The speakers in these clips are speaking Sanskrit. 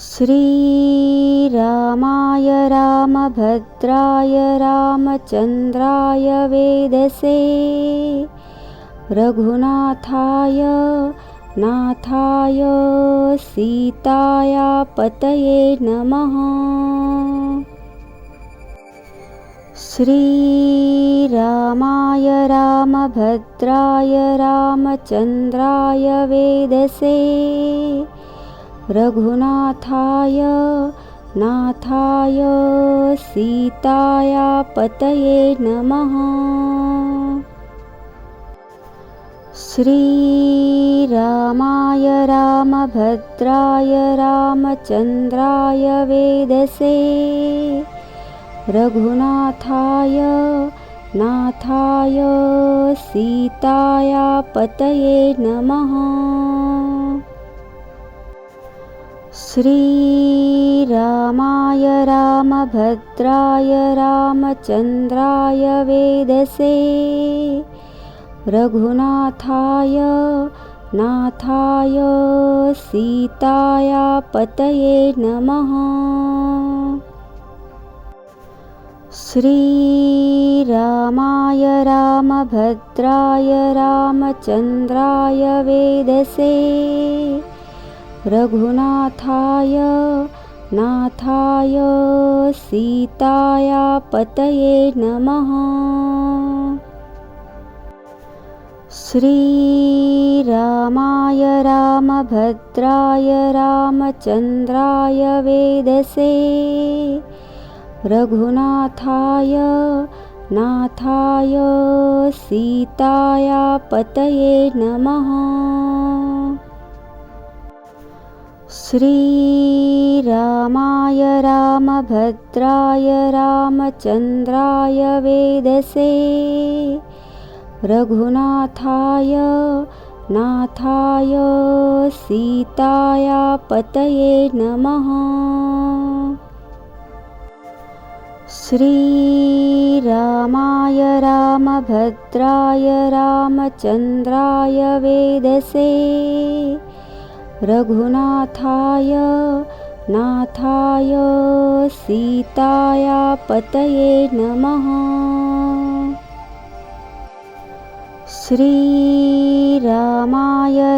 श्रीरामाय रामभद्राय रामचन्द्राय वेदसे रघुनाथाय नाथाय सीताया पतये नमः। श्रीरामाय रामभद्राय रामचन्द्राय वेदसे रघुनाथाय नाथाय सीताया पतये नमः। श्रीरामाय रामभद्राय रामचन्द्राय वेदसे रघुनाथाय नाथाय सीताया पतये नमः श्रीरामाय रामभद्राय रामचन्द्राय वेदसे रघुनाथाय नाथाय सीताया पतये नमः। श्रीरामाय रामभद्राय रामचन्द्राय वेदसे रघुनाथाय नाथाय सीताया पतये नमः। श्रीरामाय रामभद्राय रामचन्द्राय वेदसे रघुनाथाय नाथाय सीताया पतये नमः श्रीरामाय रामभद्राय रामचन्द्राय वेदसे रघुनाथाय नाथाय सीताया पतये नमः। श्रीरामाय रामभद्राय रामचन्द्राय वेदसे रघुनाथाय नाथाय सीताया पतये नमः। श्रीरामाय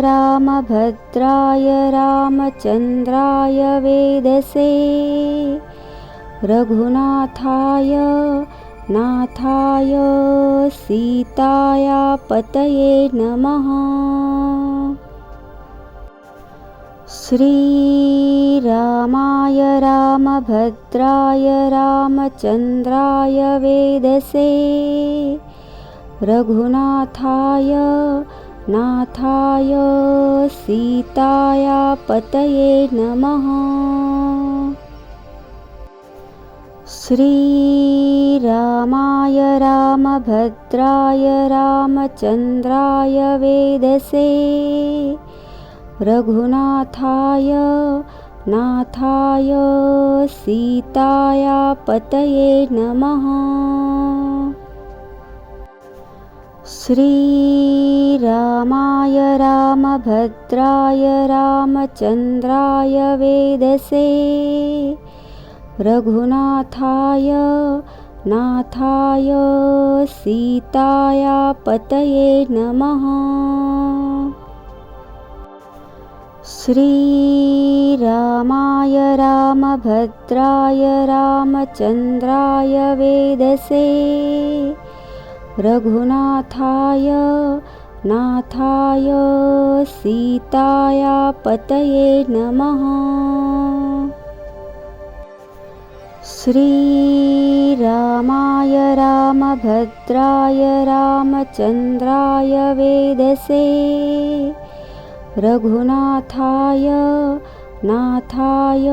रामभद्राय रामचन्द्राय वेदसे रघुनाथाय नाथाय सीताया पतये नमः श्रीरामाय रामभद्राय रामचन्द्राय वेदसे रघुनाथाय नाथाय सीताया पतये नमः। श्रीरामाय रामभद्राय रामचन्द्राय वेदसे रघुनाथाय नाथाय सीताया पतये नमः। श्रीरामाय रामभद्राय रामचन्द्राय वेदसे रघुनाथाय नाथाय सीताया पतये नमः श्रीरामाय रामभद्राय रामचन्द्राय वेदसे रघुनाथाय नाथाय सीताया पतये नमः। श्रीरामाय रामभद्राय रामचन्द्राय वेदसे रघुनाथाय नाथाय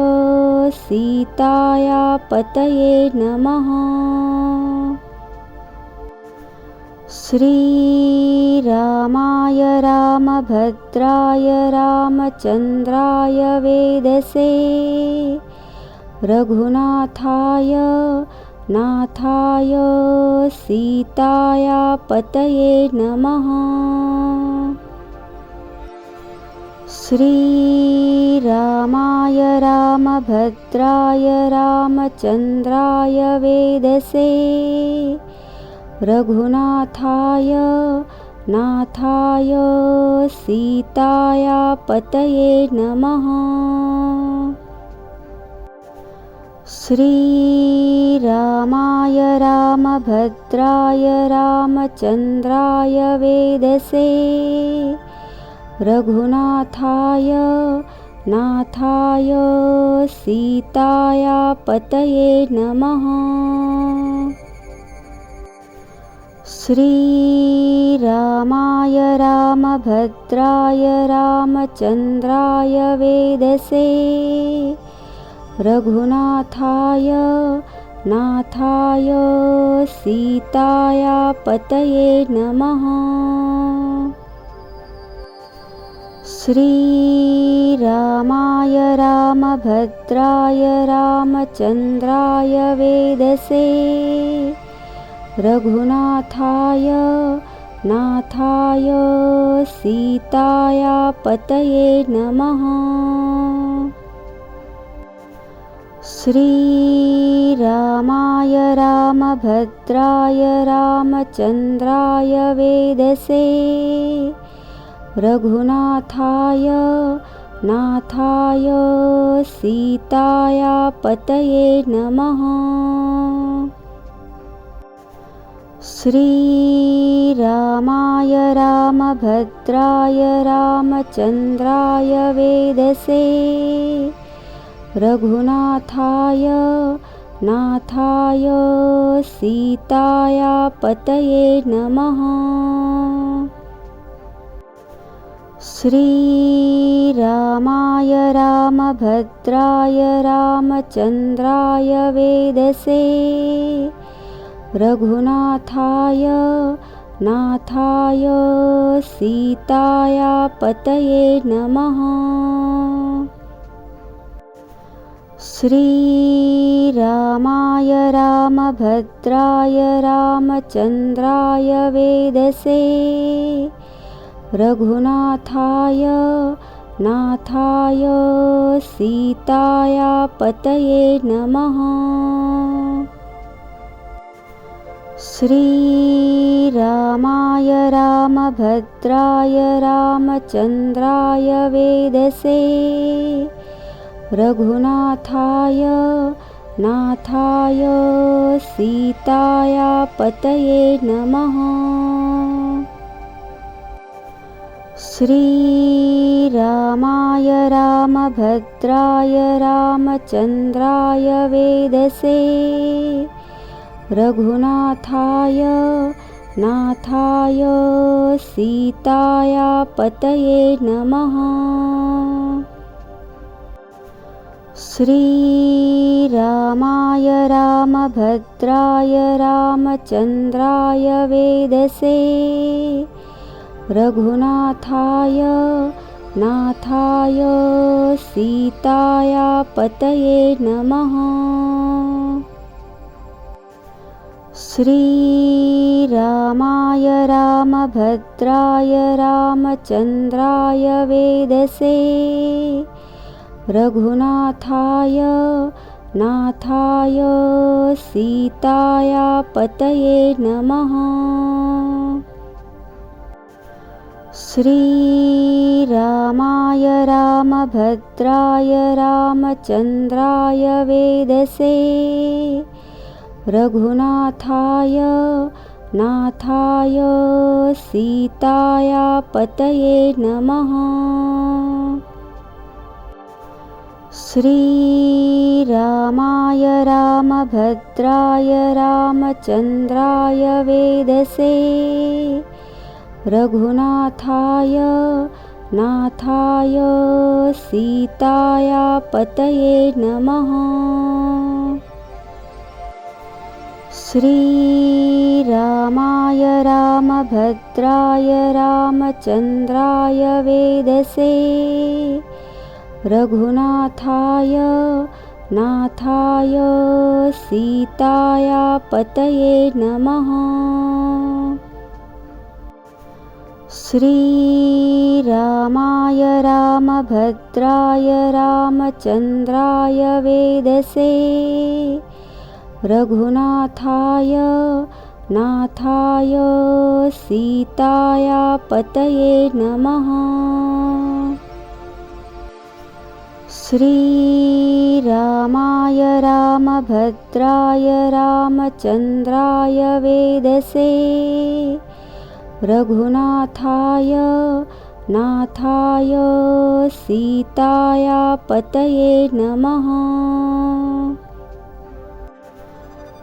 सीताया पतये नमः। श्रीरामाय रामभद्राय रामचन्द्राय वेदसे रघुनाथाय नाथाय सीताया पतये नमः श्रीरामाय रामभद्राय रामचन्द्राय वेदसे रघुनाथाय नाथाय सीताया पतये नमः। श्रीरामाय रामभद्राय रामचन्द्राय वेदसे रघुनाथाय नाथाय सीताया पतये नमः। श्रीरामाय रामभद्राय रामचन्द्राय वेदसे रघुनाथाय नाथाय सीताया पतये नमः श्रीरामाय रामभद्राय रामचन्द्राय वेदसे रघुनाथाय नाथाय सीताया पतये नमः। श्रीरामाय रामभद्राय रामचन्द्राय वेदसे रघुनाथाय नाथाय सीताया पतये नमः। श्रीरामाय रामभद्राय रामचन्द्राय वेदसे। रघुनाथाय नाथाय सीताया पतये नमः श्रीरामाय रामभद्राय रामचन्द्राय वेदसे रघुनाथाय नाथाय सीताया पतये नमः। श्रीरामाय रामभद्राय रामचन्द्राय वेदसे रघुनाथाय नाथाय सीताया पतये नमः। श्रीरामाय रामभद्राय रामचन्द्राय वेदसे। रघुनाथाय नाथाय सीताया पतये नमः श्रीरामाय रामभद्राय रामचन्द्राय वेदसे रघुनाथाय नाथाय सीताया पतये नमः। श्रीरामाय रामभद्राय रामचन्द्राय वेदसे रघुनाथाय नाथाय सीताया पतये नमः। श्रीरामाय रामभद्राय रामचन्द्राय वेदसे रघुनाथाय नाथाय सीताया पतये नमः श्रीरामाय रामभद्राय रामचन्द्राय वेदसे रघुनाथाय नाथाय सीताया पतये नमः। श्रीरामाय रामभद्राय रामचन्द्राय वेदसे रघुनाथाय नाथाय सीताया पतये नमः। श्रीरामाय रामभद्राय रामचन्द्राय वेदसे रघुनाथाय नाथाय सीताया पतये नमः श्रीरामाय रामभद्राय रामचन्द्राय वेदसे रघुनाथाय नाथाय सीताया पतये नमः। श्रीरामाय रामभद्राय रामचन्द्राय वेदसे रघुनाथाय नाथाय सीताया पतये नमः।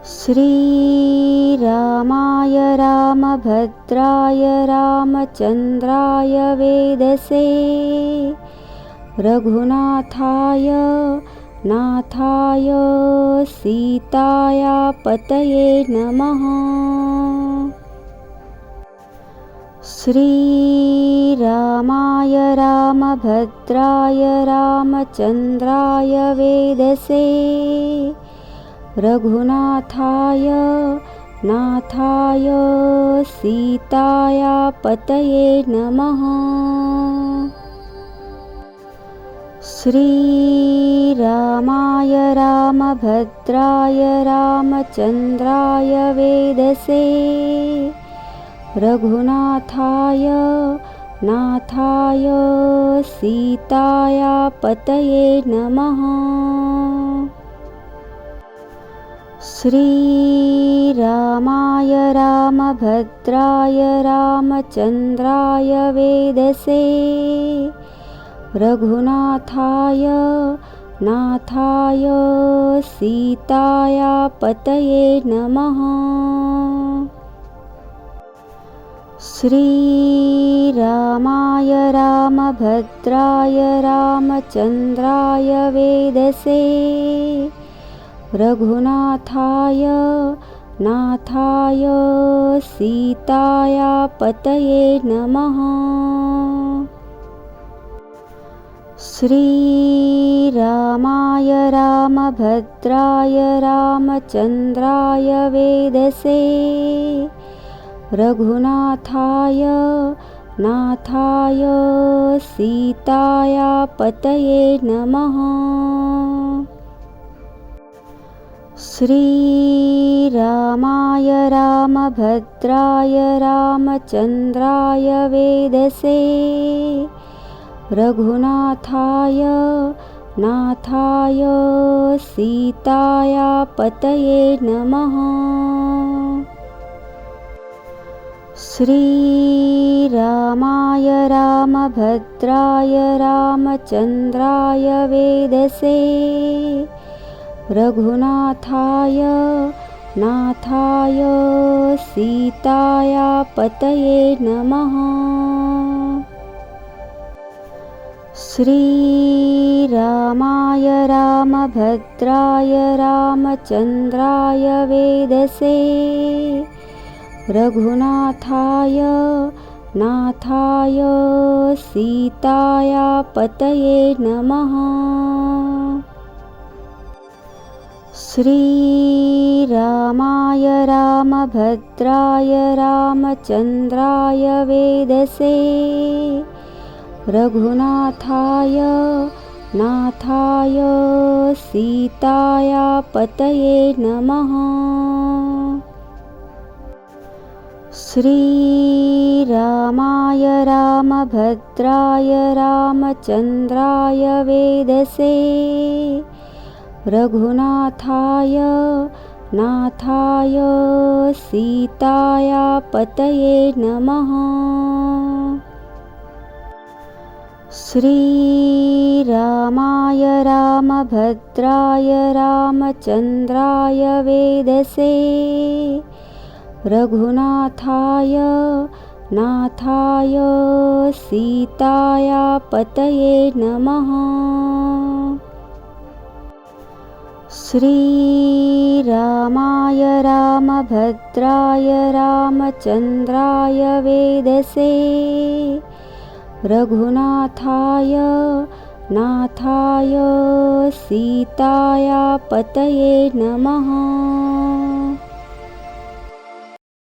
श्रीरामाय रामभद्राय रामचन्द्राय वेदसे। रघुनाथाय नाथाय सीताया पतये नमः श्रीरामाय रामभद्राय रामचन्द्राय वेदसे रघुनाथाय नाथाय सीताया पतये नमः। श्रीरामाय रामभद्राय रामचन्द्राय वेदसे रघुनाथाय नाथाय सीताया पतये नमः। श्रीरामाय रामभद्राय रामचन्द्राय वेदसे रघुनाथाय नाथाय सीताया पतये नमः श्रीरामाय रामभद्राय रामचन्द्राय वेदसे रघुनाथाय नाथाय सीताया पतये नमः। श्रीरामाय रामभद्राय रामचन्द्राय वेदसे रघुनाथाय नाथाय सीताया पतये नमः। श्रीरामाय रामभद्राय रामचन्द्राय वेदसे रघुनाथाय नाथाय सीताया पतये नमः श्रीरामाय रामभद्राय रामचन्द्राय वेदसे रघुनाथाय नाथाय सीताया पतये नमः। श्रीरामाय रामभद्राय रामचन्द्राय वेदसे रघुनाथाय नाथाय सीताया पतये नमः। श्रीरामाय रामभद्राय रामचन्द्राय वेदसे रघुनाथाय नाथाय सीताया पतये नमः श्रीरामाय रामभद्राय रामचन्द्राय वेदसे रघुनाथाय नाथाय सीताया पतये नमः। श्रीरामाय रामभद्राय रामचन्द्राय वेदसे रघुनाथाय नाथाय सीताया पतये नमः। श्रीरामाय रामभद्राय रामचन्द्राय वेदसे रघुनाथाय नाथाय सीताया पतये नमः